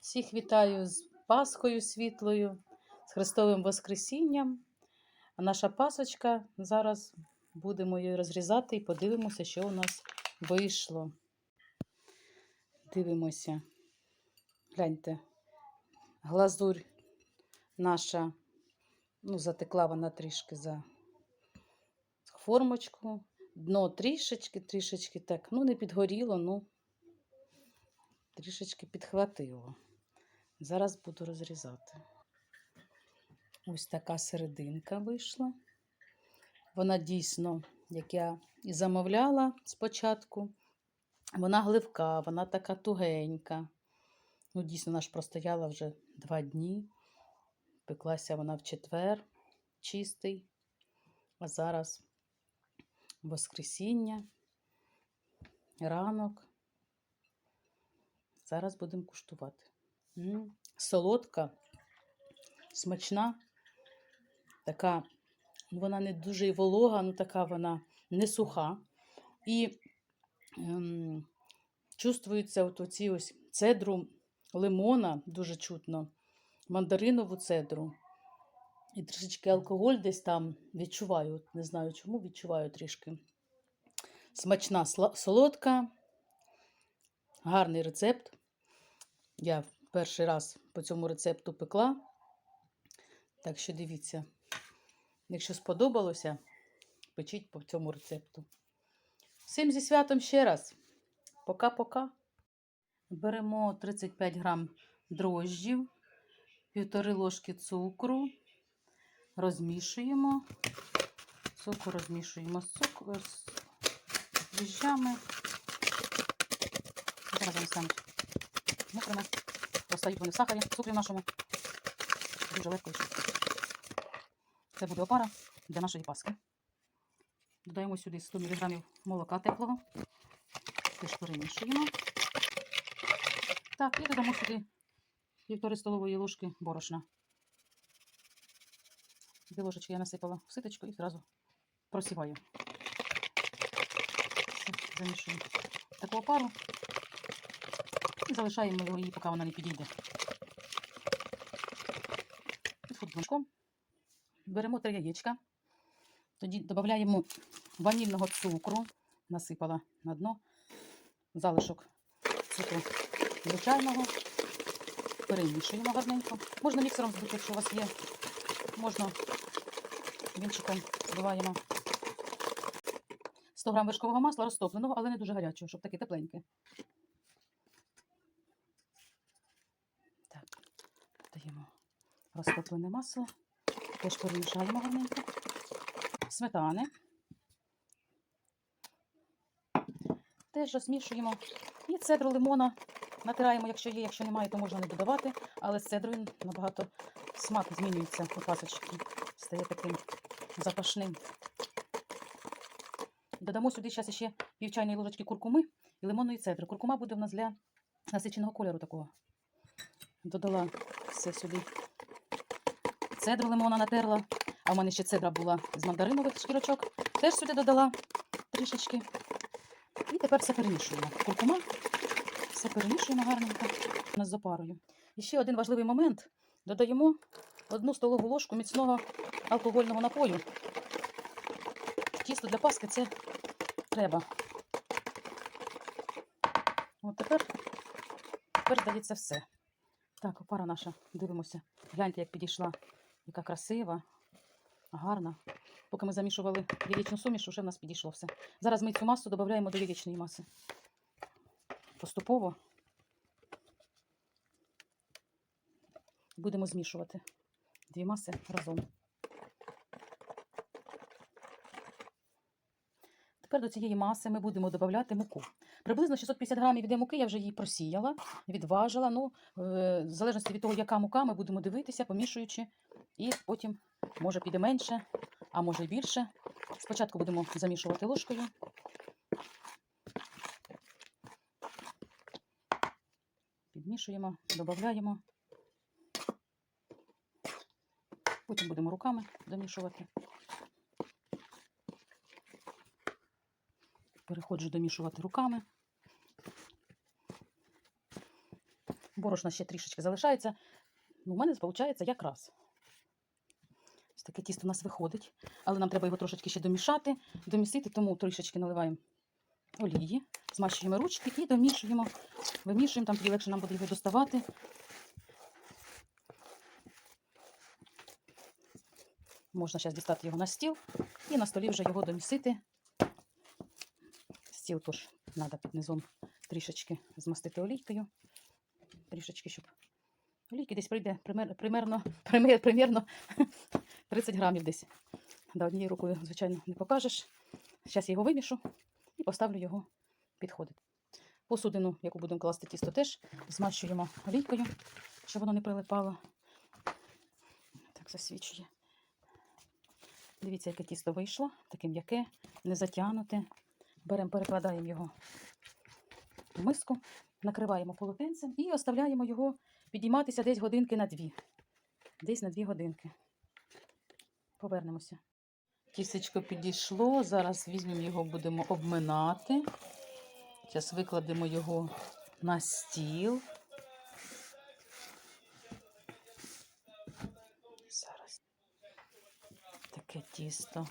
Всіх вітаю з Пасхою світлою, з Христовим Воскресінням. А наша пасочка зараз будемо її розрізати і подивимося, що у нас вийшло. Дивимося. Гляньте, глазурь наша, ну, затекла вона трішки за формочку. Дно трішечки, трішечки так, ну, не підгоріло, ну, трішечки підхватило. Зараз буду розрізати. Ось така серединка вийшла. Вона дійсно, як я і замовляла спочатку, вона гливка, вона така тугенька. Ну, дійсно, вона ж простояла вже два дні. Пеклася вона в четвер чистий, а зараз Воскресіння, ранок. Зараз будемо куштувати. Солодка, смачна, така, вона не дуже і волога, ну така вона не суха. І ем, чувствується от оці ось цедру лимона, дуже чутно, мандаринову цедру. І трішечки алкоголь десь там відчуваю, не знаю чому, відчуваю трішки. Смачна, солодка, гарний рецепт. Я перший раз по цьому рецепту пекла. Так що дивіться, якщо сподобалося, печіть по цьому рецепту. Всім зі святом ще раз. Пока-пока. Беремо 35 грам дрожджів, півтори ложки цукру, розмішуємо. Цукор розмішуємо з цукру з дріжджами. Зараз занесемо мокрими. Розстають вони в сахарі, в цукрі нашому. Дуже легко. Це буде опара для нашої паски. Додаємо сюди 100 мг молока теплого. Теж перемішуємо. Так, і додамо сюди півтори столової ложки борошна. Дві ложечки я насипала в ситочку і одразу просіваю. Замішуємо таку опару залишаємо її, поки вона не підійде. Підходить мішком. Беремо три яєчка. Тоді додаємо ванільного цукру. Насипала на дно залишок цукру звичайного. Перемішуємо гарненько. Можна міксером збити, якщо у вас є. Можна вінчиком збиваємо. 100 грам вершкового масла розтопленого, але не дуже гарячого, щоб таке тепленьке. Даємо розтоплене масло. Теж перемішаємо гарненько. Сметани. Теж розмішуємо. І цедру лимона натираємо, якщо є, якщо немає, то можна не додавати. Але з цедрою набагато смак змінюється у пасочки. Стає таким запашним. Додамо сюди зараз ще пів чайної ложечки куркуми і лимонної цедри. Куркума буде в нас для насиченого кольору такого. Додала все сюди. Цедру лимона натерла. А в мене ще цедра була з мандаринових шкірочок. Теж сюди додала трішечки. І тепер все перемішуємо. Куркума. Все перемішуємо гарненько у нас з опарою. І ще один важливий момент. Додаємо одну столову ложку міцного алкогольного напою. Тісто для паски це треба. От тепер, тепер здається все. Так, опара наша, дивимося. Гляньте, як підійшла. Яка красива, гарна. Поки ми замішували яєчну суміш, вже в нас підійшло все. Зараз ми цю масу додаємо до яєчної маси. Поступово будемо змішувати дві маси разом. Тепер до цієї маси ми будемо додати муку. Приблизно 650 грамів іде муки, я вже її просіяла, відважила. Ну, е, в залежності від того, яка мука, ми будемо дивитися, помішуючи, і потім може піде менше, а може й більше. Спочатку будемо замішувати ложкою. Підмішуємо, додаємо. Потім будемо руками домішувати. Переходжу домішувати руками. Борошна ще трішечки залишається. Ну, у мене виходить якраз. Ось таке тісто у нас виходить. Але нам треба його трошечки ще домішати, домісити, тому трішечки наливаємо олії, змащуємо ручки і домішуємо. Вимішуємо, там тоді легше нам буде його доставати. Можна зараз дістати його на стіл і на столі вже його домісити. Стіл теж треба під низом трішечки змастити олійкою. Трішечки, щоб олійки десь прийде пример, примерно, пример, примерно 30 грамів десь. Да, однією рукою, звичайно, не покажеш. Зараз я його вимішу і поставлю його підходити. Посудину, яку будемо класти тісто, теж змащуємо олійкою, щоб воно не прилипало. Так засвічує. Дивіться, яке тісто вийшло, таке м'яке, не затягнуте. Беремо, перекладаємо його в миску, накриваємо полотенцем і оставляємо його підійматися десь годинки на дві. Десь на дві годинки. Повернемося. Тістечко підійшло. Зараз візьмемо його, будемо обминати. Зараз викладемо його на стіл. Зараз таке тісто.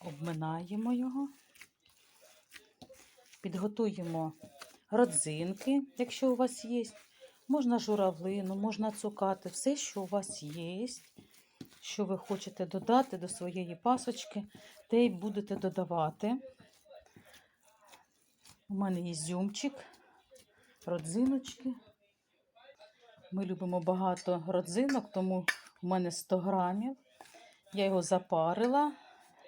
Обминаємо його. Підготуємо родзинки, якщо у вас є. Можна журавлину, можна цукати, все, що у вас є, що ви хочете додати до своєї пасочки, те й будете додавати. У мене ізюмчик, родзиночки. Ми любимо багато родзинок, тому у мене 100 грамів. Я його запарила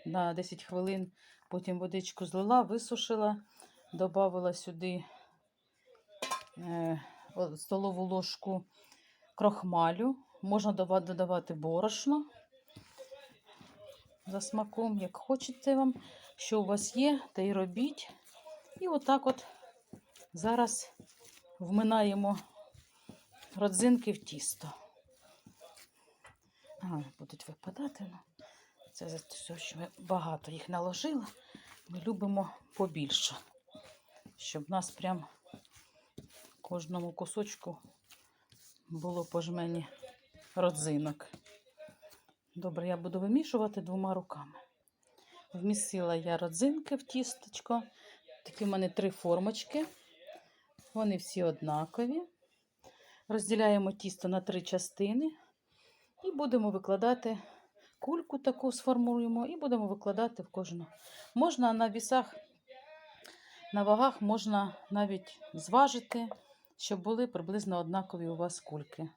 на 10 хвилин, потім водичку злила, висушила, додала сюди е, столову ложку крохмалю. Можна додавати борошно за смаком, як хочете вам, що у вас є, те й робіть. І отак от зараз вминаємо родзинки в тісто. Ага, будуть випадати. Ну. Це за те, що ми багато їх наложили. Ми любимо побільше, щоб в нас прям кожному кусочку було по жмені родзинок. Добре, я буду вимішувати двома руками. Вмісила я родзинки в тістечко. Такі в мене три формочки. Вони всі однакові. Розділяємо тісто на три частини і будемо викладати кульку таку сформуємо і будемо викладати в кожну. Можна на вісах, на вагах можна навіть зважити, щоб були приблизно однакові у вас кульки.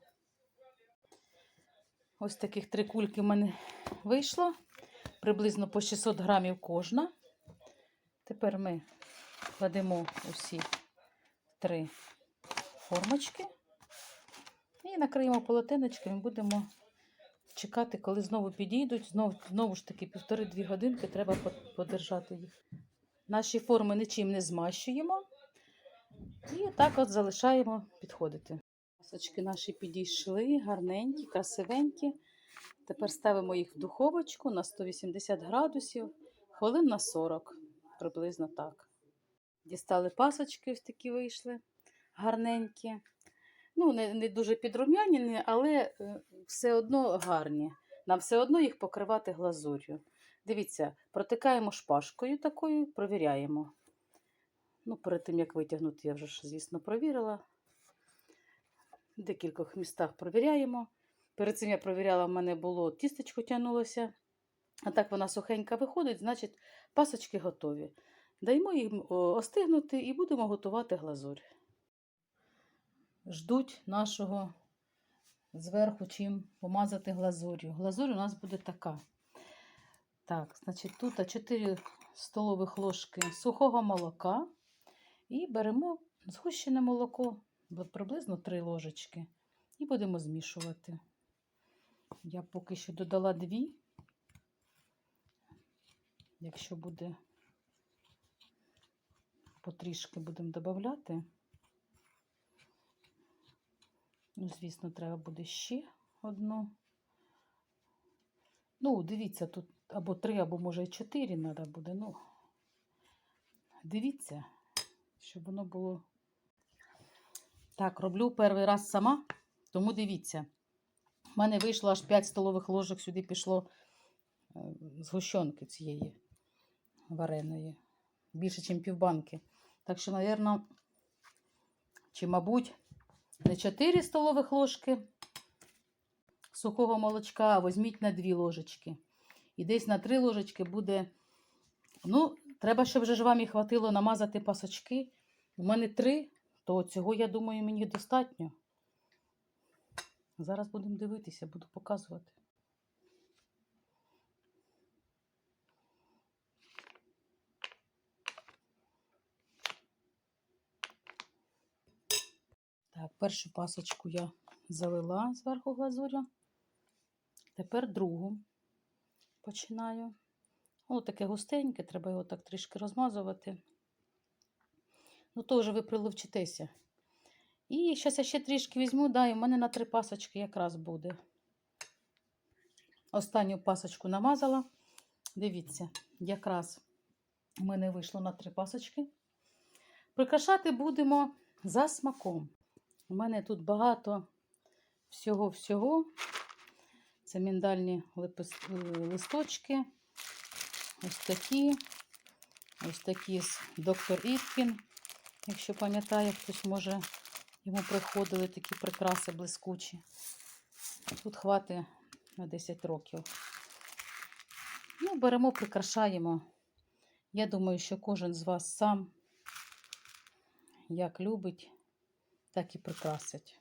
Ось таких три кульки в мене вийшло. Приблизно по 600 грамів кожна. Тепер ми кладемо усі три формочки і накриємо полотенечком і будемо чекати, коли знову підійдуть. Знову, знову ж таки, півтори-дві годинки треба подержати їх. Наші форми нічим не змащуємо. І так от залишаємо підходити. Масочки наші підійшли, гарненькі, красивенькі. Тепер ставимо їх в духовочку на 180 градусів, хвилин на 40, приблизно так. Дістали пасочки, ось такі вийшли, гарненькі. Ну, не, не дуже підрум'яні, але е, все одно гарні. Нам все одно їх покривати глазур'ю. Дивіться, протикаємо шпажкою такою, провіряємо. Ну, перед тим, як витягнути, я вже, звісно, провірила. В декількох містах провіряємо. Перед цим я провіряла, в мене було тістечко тягнулося. А так вона сухенька виходить, значить пасочки готові. Даємо їм остигнути і будемо готувати глазурь. Ждуть нашого зверху чим помазати глазур'ю. Глазурь у нас буде така. Так, значить, тут 4 столових ложки сухого молока. І беремо згущене молоко, приблизно 3 ложечки. І будемо змішувати. Я поки що додала дві. Якщо буде потрішки будемо додати. Ну, звісно, треба буде ще одну. Ну, дивіться, тут або три, або може і чотири треба буде. Ну, дивіться, щоб воно було. Так, роблю перший раз сама, тому дивіться. У мене вийшло аж 5 столових ложок сюди пішло е, згущенки цієї вареної. Більше, ніж півбанки. Так що, мабуть, чи, мабуть, не 4 столових ложки сухого молочка, а візьміть на 2 ложечки. І десь на 3 ложечки буде. Ну, треба, щоб вже ж вам і хватило намазати пасочки. У мене 3, то цього, я думаю, мені достатньо. Зараз будемо дивитися, буду показувати. Так, першу пасочку я залила зверху глазурю. Тепер другу починаю. Воно таке густеньке, треба його так трішки розмазувати. Ну, то вже ви приловчитеся. І зараз я ще трішки візьму, да, і в мене на три пасочки якраз буде. Останню пасочку намазала. Дивіться, якраз у мене вийшло на три пасочки. Прикрашати будемо за смаком. У мене тут багато всього-всього. Це міндальні е, листочки. Ось такі. Ось такі з доктор Іткін. Якщо пам'ятає, хтось може йому приходили такі прикраси блискучі. Тут хватить на 10 років. Ну, беремо, прикрашаємо. Я думаю, що кожен з вас сам як любить, так і прикрасить.